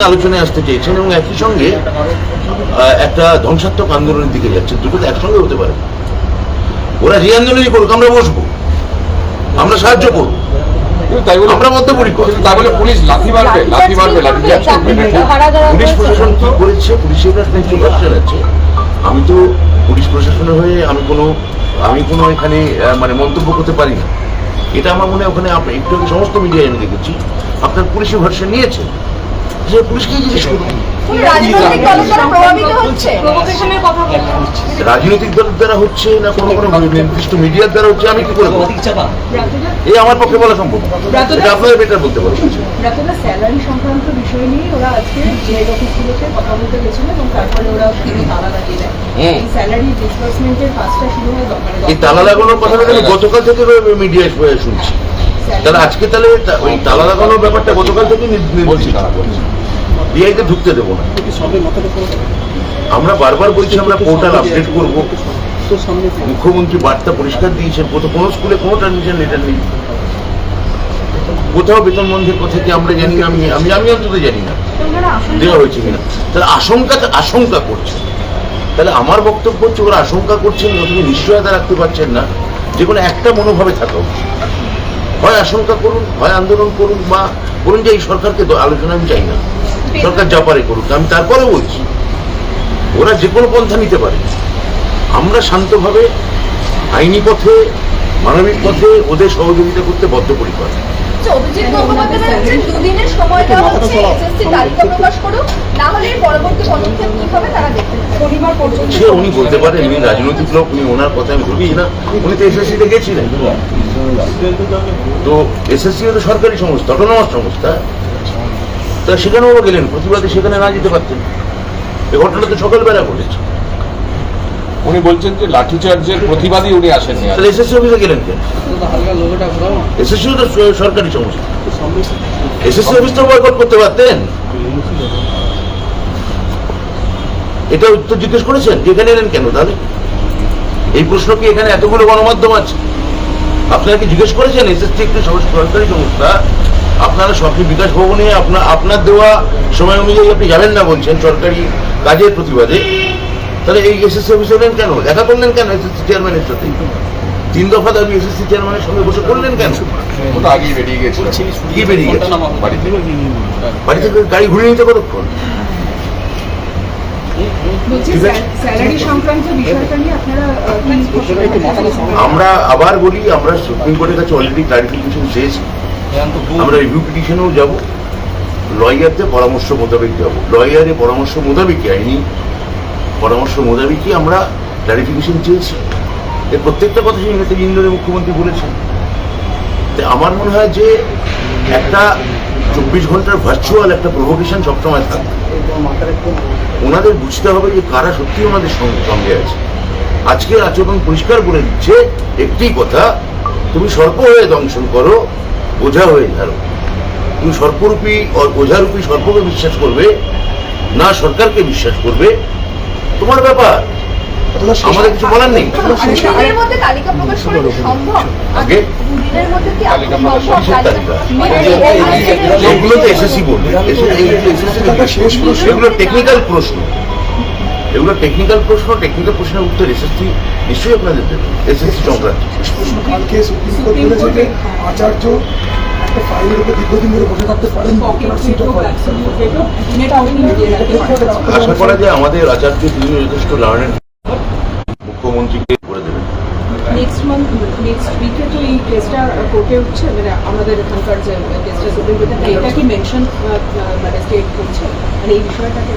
আলোচনায় আসতে চেয়েছেন এবং একই সঙ্গে একটা ধ্বংসাত্মক আন্দোলনের দিকে যাচ্ছে। দুটো তো একসঙ্গে হতে পারে। ওরা যে আন্দোলনই করুক আমরা বসবো। আমরা সাহায্য করব। কিন্তু তাই বলে আমরা বদ্ধপরিকর তাই বলে পুলিশ লাথি মারবে লাথি মারবে লাঠি চার্জ করবে এটা ঠিক? পুলিশ প্রশাসন কি করেছে পুলিশের একটা ইনফরমেশন আছে আমি তো পুলিশ প্রশাসনের হয়ে আমি কোনো আমি কোনো এখানে আহ, মানে মন্তব্য করতে পারি না। এটা আমার মনে হয় ওখানে আপনি একটু সমস্ত মিডিয়ায় আমি দেখেছি। আপনার পুলিশের ভার্সন নিয়েছে? যে পুলিশকেই জিজ্ঞেস করুন রাজনৈতিক দলের দ্বারা হচ্ছে? প্রভোকেশনের কথা বলছেন রাজনৈতিক দলের দ্বারা হচ্ছে না কোনো কোনো নির্দিষ্ট মিডিয়ার দ্বারা হচ্ছে? আমি কি করে এই আমার পক্ষে বলা সম্ভব। এটা আপনাদের বেটার বলতে ডাক্তাররা স্যালারি সংক্রান্ত বিষয় নিয়ে ওরা আজকে অফিসগুলোতে কথা বলতে গেছিল এবং তারপরে ওরা তালা লাগিয়ে দেয়। এই স্যালারি ডিসবার্সমেন্টের কাজটা শুরু হয় এই তালা লাগানোর আমি গতকাল থেকে মিডিয়ায় শুনছি। তাহলে আজকে তাহলে ওই তালা লাগানোর ব্যাপারটা গতকাল থেকে বলছি তারা বলছি ডিআইতে ঢুকতে দেবো না। আমরা বারবার বলছি আমরা পোর্টাল আপডেট করব। মুখ্যমন্ত্রী বার্তা পরিষ্কার দিয়েছেন কোথাও কোনো স্কুলে কোনো ট্রানজিশন লেটার নেই। কোথাও বেতন বন্ধের কথা কি আমরা জানি না? আমি আমি আমি অন্তত জানি না। দেওয়া হয়েছে কিনা? তাহলে আশঙ্কা আশঙ্কা করছে। তাহলে আমার বক্তব্য হচ্ছে ওরা আশঙ্কা করছেন তুমি নিশ্চয়তা রাখতে পারছেন না। যে কোনো একটা মনোভাবে থাকা উচিত। হয় আশঙ্কা করুন হয় আন্দোলন করুন বা বলুন যে এই সরকারকে আলোচনা আমি চাই না। সরকার যা পারে করুক আমি তারপরে বলছি ওরা যে কোনো পন্থা নিতে পারে। আমরা শান্তভাবে আইনি পথে মানবিক পথে ওদের সহযোগিতা করতে বদ্ধপরিকর পর্যন্ত সে উনি বলতে পারেন উনি রাজনৈতিক লোক উনি ওনার কথা আমি ধরছি না উনি তো এসএসসিতে গেছিলেন। তো এসএসসি তো সরকারি সংস্থা অটোনমাস সংস্থা। তা সেখানেও গেলেন প্রতিবাদে সেখানে না যেতে পারতেন। এ ঘটনা তো সকালবেলা ঘটেছে। উনি বলছেন যে লাঠিচার্জের প্রতিবাদী উনি আসেননি তাহলে এসএসসি অফিসে গেলেন কেন? এসএসসিও তো সরকারি সংস্থা এসএসসি অফিস তো বয়কট করতে পারতেন। এটা উত্তর জিজ্ঞেস করেছেন? যে এখানে এলেন কেন তাহলে? এই প্রশ্ন কি এখানে এতগুলো গণমাধ্যম আছে? আপনারা কি জিজ্ঞেস করেছেন? এসএসসি একটি সর- সরকারি সংস্থা। আপনারা সরকারি বিকাশ ভবনে আপনার আপনার দেওয়া সময় অনুযায়ী আপনি যাবেন না বলছেন সরকারি কাজের প্রতিবাদে। তাহলে এই এসএসসি অফিসে এলেন কেন? দেখা করলেন কেন এসএসসি চেয়ারম্যানের সাথে? তিন দফা দাবি এসএসসি চেয়ারম্যানের সঙ্গে বসে করলেন কেন? ও আগেই বেরিয়ে গেছিল। কি বেরিয়ে গেছে বাড়ি থেকে গাড়ি ঘুরিয়ে নিতে কতক্ষণ? আমরা আবার বলি আমরা সুপ্রিম কোর্টের কাছে অলরেডি ক্লারিফিকেশন চেয়েছি আমরা রিভিউ পিটিশনেও যাব লয়ারদের পরামর্শ মোতাবেক যাব। লয়ারের পরামর্শ মোতাবেকই, আইনি পরামর্শ মোতাবেকই আমরা ক্লারিফিকেশন চেয়েছি। এর প্রত্যেকটা কথা সেই নেতা ইন্দ্রের মুখ্যমন্ত্রী বলেছেন। আমার মনে হয় যে একটা চব্বিশ ঘণ্টার ভার্চুয়াল একটা প্রভোকেশন সবসময় থাকবে ওনাদের বুঝতে হবে যে কারা সত্যি ওনাদের সঙ্গে আছে। আজকের আচরণ পরিষ্কার করে দিচ্ছে। একটি কথা, তুমি সর্প হয়ে দংশন করো ওঝা হয়ে ঝাড়ো তুমি সর্পরূপী ওঝারূপী সর্পকে বিশ্বাস করবে না সরকারকে বিশ্বাস করবে তোমার ব্যাপার। আমাদের কিছু বলার নেই? দুদিনের মধ্যে তালিকা প্রকাশ করে কি সম্ভব? আগে? দুদিনের মধ্যে কি তালিকা সম্ভব প্রকাশ কিসের তালিকা? তালিকা এগুলো তো এসএসসি বলবে এসএসসি এগুলো টেকনিক্যাল প্রশ্ন। এগুলো টেকনিক্যাল প্রশ্ন টেকনিক্যাল প্রশ্নের উত্তর এসএসসি নিশ্চয়ই আপনাদের দেবে। এসএসসি সংক্রান্ত কালকে সুপ্রিম কোর্ট বলেছে যে আচার্য একটা ফাইলের উপর দীর্ঘদিন ধরে বসে থাকতে পারেন আশা করা যায় আমাদের আচার্য তিনি যথেষ্ট লার্নেড মুখ্যমন্ত্রীকে নেক্সট মান্থ নেক্সট উইকে তো এই কেসটা কোর্টে উঠছে মানে আমাদের এখানকার যে কেসটা সুপ্রিম কোর্টে এটা কি মেনশন মানে স্টেট করছে। মানে এই বিষয়টাকে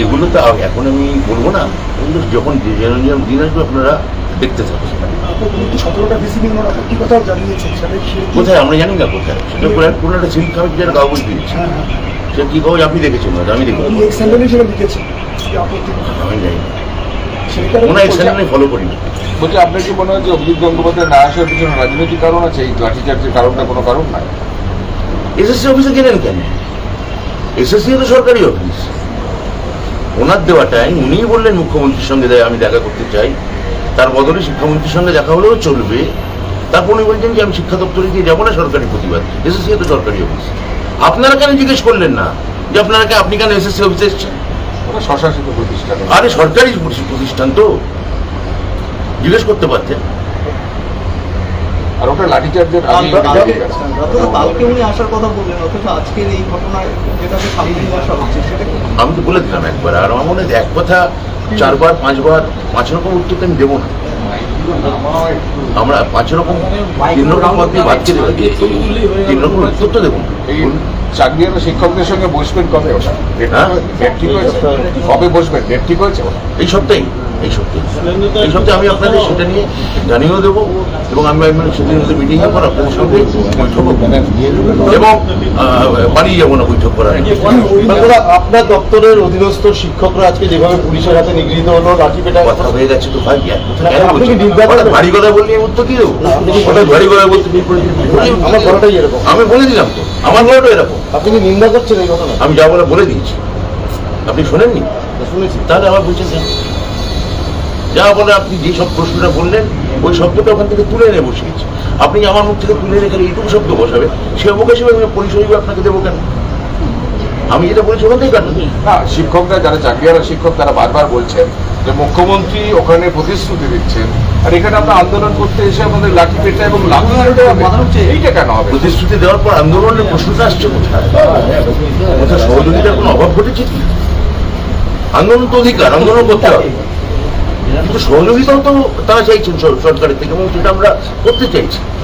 এগুলো তো এখন আমি বলব না। কিন্তু যখন যেরকম দিন আসবে আপনারা দেখতে থাকবেন কোথায়? আমরা জানি না কোথায়। সেটা কোনো এক- একটা সিল্ক আমি যেটা কাগজ দিয়েছি। হ্যাঁ হ্যাঁ। সে কি কাগজ আপনি দেখেছেন আমি দেখেছি আমি জানি না সেইটার কোনো আমি ফলো করি বলছি আপনার কি মনে হয় যে অভিজিৎ গঙ্গোপাধ্যায় না আসার পিছনে রাজনৈতিক কারণ আছে? এই লাঠিচার্জের কারণটা কোনো কারণ নাই? এসএসসি অফিসে গেলেন কেন? এসএসসি তো সরকারি অফিস ওনার দেওয়া টাইম উনিই বললেন মুখ্যমন্ত্রীর সঙ্গে আমি দেখা করতে চাই। তার বদলে শিক্ষামন্ত্রীর সঙ্গে দেখা হলেও চলবে। তারপর উনি বলছেন যে আমি শিক্ষা দপ্তরে দিয়ে যাব না সরকারি প্রতিবাদ? এসএসসি তো সরকারি অফিস আপনারা কেন জিজ্ঞেস করলেন না? যে আপনাকে আপনি কেন এসএসসি অফিসে এসছেন? স্বশাসিত প্রতিষ্ঠান আরে সরকারি প্রতিষ্ঠান তো। জিজ্ঞেস করতে পারতেন আর ওটা লাঠিচার্জের আগে ঠিক আছে অথচ কালকে উনি আসার কথা বললেন অথচ আজকের এই ঘটনায় যেটাকে সামনে আসা হচ্ছে সেটা আমি তো বলে দিলাম একবার আর আমার মনে হয় এক কথা চারবার পাঁচবার পাঁচ রকম উত্তর তো আমি দেবো না। আমরা পাঁচ রকম তিন রকম বাদ তিন রকম উত্তর তো দেবো না। এই চাকরিয়ালা শিক্ষকদের সঙ্গে বসবেন কবে ওটা? হ্যাঁ? ডেট ঠিক হয়েছে? কবে বসবেন? ডেট ঠিক হয়েছে? ওটা এই সপ্তাহে এই সপ্তাহে এই সপ্তাহে আমি আপনাদের সেটা নিয়ে জানিয়েও দেবো এবং আমি সেদিন মিটিংয়ে পর আপনাদের সঙ্গে এবং যাব না বৈঠক করার। আপনার দপ্তরের অধীনস্থ শিক্ষকরা আজকে যেভাবে পুলিশের হাতে নিগৃহীত হলো লাঠি পেটা কথা হয়ে গেছে তো ভাই এক কথা বললে উত্তর কি দেবো? ভারী কথা বলতে? আমার এরকম। আমি বলে দিলাম তো। আমার গলাটা এরকম। আপনি কি নিন্দা করছেন এই ঘটনা আমি যা বলে বলে দিয়েছি। আপনি শোনেননি? শুনেছি। তাহলে আবার বলছেন কেন? যা বলে আপনি যে সব প্রশ্নটা বললেন ওই শব্দটা ওখান থেকে তুলে এনে বসিয়েছি। আপনি আমার মুখ থেকে তুলে রেখে এইটুকু শব্দ বসাবেন সে হিসেবে আমি পরিচয় আপনাকে দেবো কেন? আমি যেটা বলেছি ওখান থেকে কাটুন। না শিক্ষকরা যারা চাকরিয়ালা শিক্ষক তারা বারবার বলছেন যে মুখ্যমন্ত্রী ওখানে প্রতিশ্রুতি দিচ্ছেন। আর এখানে আমরা আন্দোলন করতে এসে আমাদের লাঠি পেটা এবং লাঠি এইটা কেন হবে? প্রতিশ্রুতি দেওয়ার পর আন্দোলনের প্রশ্নটা আসছে কোথায়? কোথায় সহযোগিতার কোনো অভাব ঘটেছে কি? আন্দোলন তো অধিকার আন্দোলন করতে হবে। সহযোগিতাও তো তারা চাইছেন সরকারের থেকে এবং সেটা আমরা করতে চাইছি।